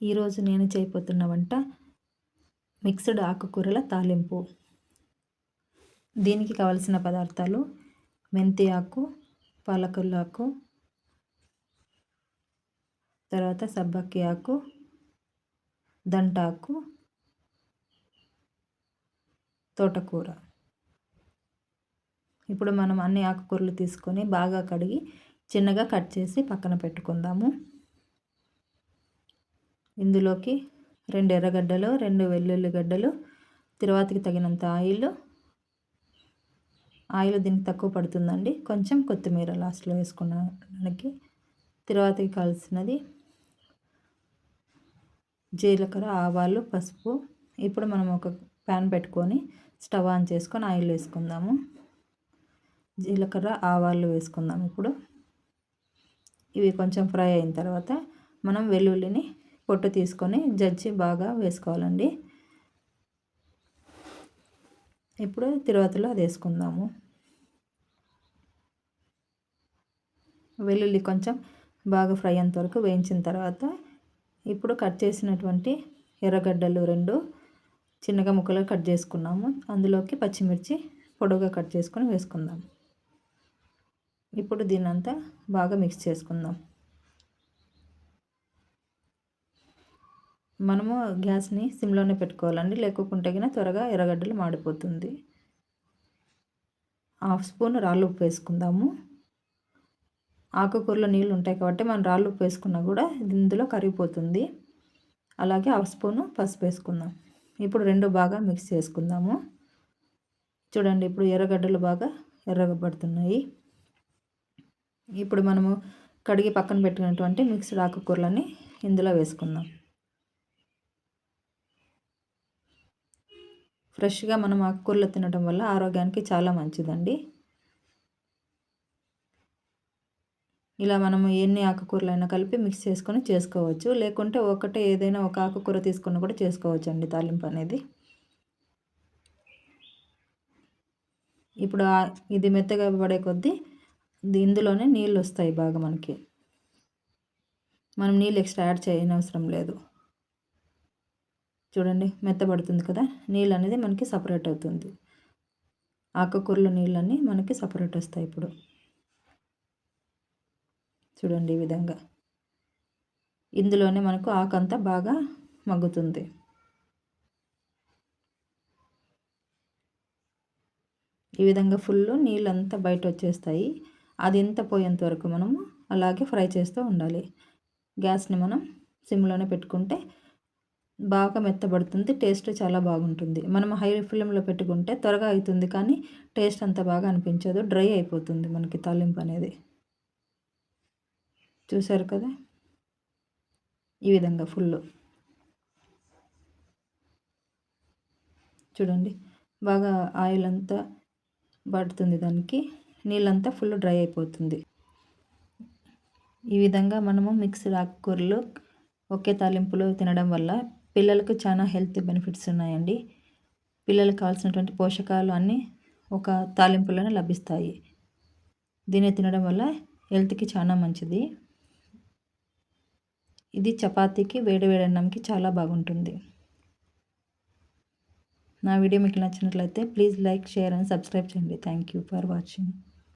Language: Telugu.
ఈరోజు నేను చేయబోతున్న వంట మిక్స్డ్ ఆకుకూరల తాలింపు. దీనికి కావలసిన పదార్థాలు మెంతి ఆకు పాలకొల్ల ఆకు తర్వాత సబ్బక్కి ఆకు దంటాకు తోటకూర. ఇప్పుడు మనం అన్ని ఆకుకూరలు తీసుకొని బాగా కడిగి చిన్నగా కట్ చేసి పక్కన పెట్టుకుందాము. ఇందులోకి రెండు ఎర్రగడ్డలు రెండు వెల్లుల్లి గడ్డలు తర్వాతకి తగినంత ఆయిల్. ఆయిల్ దీనికి తక్కువ పడుతుందండి. కొంచెం కొత్తిమీర లాస్ట్లో వేసుకున్నానికి. తర్వాతకి కావాల్సినది జీలకర్ర ఆవాలు పసుపు. ఇప్పుడు మనం ఒక ప్యాన్ పెట్టుకొని స్టవ్ ఆన్ చేసుకొని ఆయిల్ వేసుకుందాము. జీలకర్ర ఆవాలు వేసుకుందాం ఇప్పుడు. ఇవి కొంచెం ఫ్రై అయిన తర్వాత మనం వెల్లుల్లిని పొట్టు తీసుకొని జజ్జి బాగా వేసుకోవాలండి. ఇప్పుడు తిరువాతలో అది వేసుకుందాము. వెల్లుల్లి కొంచెం బాగా ఫ్రై అయ్యేంత వరకు వేయించిన తర్వాత ఇప్పుడు కట్ చేసినటువంటి ఎర్రగడ్డలు రెండు చిన్నగా ముక్కలుగా కట్ చేసుకున్నాము. అందులోకి పచ్చిమిర్చి పొడవుగా కట్ చేసుకొని వేసుకుందాం. ఇప్పుడు దీన్నంతా బాగా మిక్స్ చేసుకుందాం. మనము గ్యాస్ని సిమ్లోనే పెట్టుకోవాలండి. లేకుంటే కన్నా త్వరగా ఎర్రగడ్డలు మాడిపోతుంది. హాఫ్ స్పూన్ రాళ్ళు ఉప్పు వేసుకుందాము. ఆకుకూరలో నీళ్ళు ఉంటాయి కాబట్టి మనం రాళ్ళు ఉప్పు వేసుకున్నా కూడా ఇందులో కరిగిపోతుంది. అలాగే హాఫ్ స్పూను పసుపు వేసుకుందాం. ఇప్పుడు రెండు బాగా మిక్స్ చేసుకుందాము. చూడండి ఇప్పుడు ఎర్రగడ్డలు బాగా ఎర్రగబడుతున్నాయి. ఇప్పుడు మనము కడిగి పక్కన పెట్టినటువంటి మిక్స్డ్ ఆకుకూరలని ఇందులో వేసుకుందాం. ఫ్రెష్గా మనం ఆకుకూరలు తినడం వల్ల ఆరోగ్యానికి చాలా మంచిదండి. ఇలా మనం ఎన్ని ఆకుకూరలైనా కలిపి మిక్స్ చేసుకొని చేసుకోవచ్చు. లేకుంటే ఒకటే ఏదైనా ఒక ఆకుకూర తీసుకుని కూడా చేసుకోవచ్చు అండి తాలింపు అనేది. ఇప్పుడు ఇది మెత్తగా పడే కొద్దీ ఇందులోనే నీళ్ళు వస్తాయి బాగా మనకి. మనం నీళ్ళు ఎక్స్ట్రా యాడ్ చేయనవసరం లేదు. చూడండి మెత్తబడుతుంది కదా? నీళ్ళు అనేది మనకి సపరేట్ అవుతుంది. ఆకుకూరల నీళ్ళన్నీ మనకి సపరేట్ వస్తాయి ఇప్పుడు. చూడండి ఈ విధంగా. ఇందులోనే మనకు ఆకంతా బాగా మగ్గుతుంది. ఈ విధంగా ఫుల్ నీళ్ళంతా బయట వచ్చేస్తాయి. అది ఎంత పోయేంత వరకు మనము అలాగే ఫ్రై చేస్తూ ఉండాలి. గ్యాస్ని మనం సిమ్లోనే పెట్టుకుంటే బాగా మెత్తబడుతుంది టేస్ట్ చాలా బాగుంటుంది. మనం హై ఫ్లేమ్లో పెట్టుకుంటే త్వరగా అవుతుంది కానీ టేస్ట్ అంత బాగా అనిపించదు డ్రై అయిపోతుంది మనకి తాలింపు అనేది. చూసారు కదా? ఈ విధంగా ఫుల్. చూడండి బాగా ఆయిల్ అంతా పడుతుంది దానికి నీళ్ళంతా ఫుల్ డ్రై అయిపోతుంది. ఈ విధంగా మనము మిక్స్డ్ ఆకుకూరలు ఒకే తాలింపులో తినడం వల్ల పిల్లలకు చాలా హెల్త్ బెనిఫిట్స్ ఉన్నాయండి. పిల్లలకు కావాల్సినటువంటి పోషకాలు అన్నీ ఒక తాలింపులోనే లభిస్తాయి. దీన్ని తినడం వల్ల హెల్త్కి చాలా మంచిది. ఇది చపాతీకి వేడివేడి అన్నంకి చాలా బాగుంటుంది. నా వీడియో మీకు నచ్చినట్లయితే please like share and subscribe చేయండి. Thank you for watching.